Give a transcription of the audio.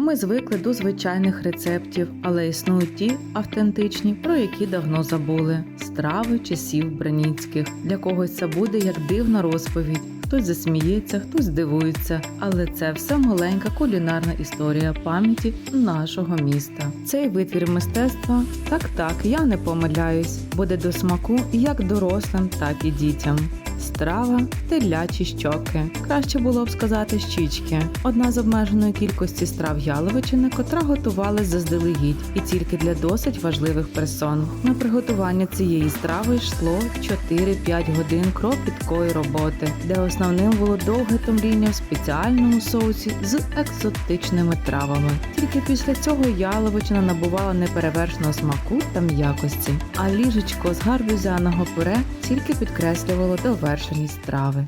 Ми звикли до звичайних рецептів, але існують ті автентичні, про які давно забули. Страви часів браніцьких. Для когось це буде як дивна розповідь. Хтось засміється, хтось здивується, але це все маленька кулінарна історія пам'яті нашого міста. Цей витвір мистецтва, так так, я не помиляюсь, буде до смаку як дорослим, так і дітям. Страва телячі щоки. Краще було б сказати щічки. Одна з обмеженої кількості страв Яловичини, котра готувалась заздалегідь і тільки для досить важливих персон. На приготування цієї страви йшло 4-5 годин кропіткої роботи, де основним було довге томління в спеціальному соусі з екзотичними травами. Тільки після цього яловичина набувала неперевершеного смаку та м'якості, а ліжечко з гарбузяного пюре тільки підкреслювало довершеність страви.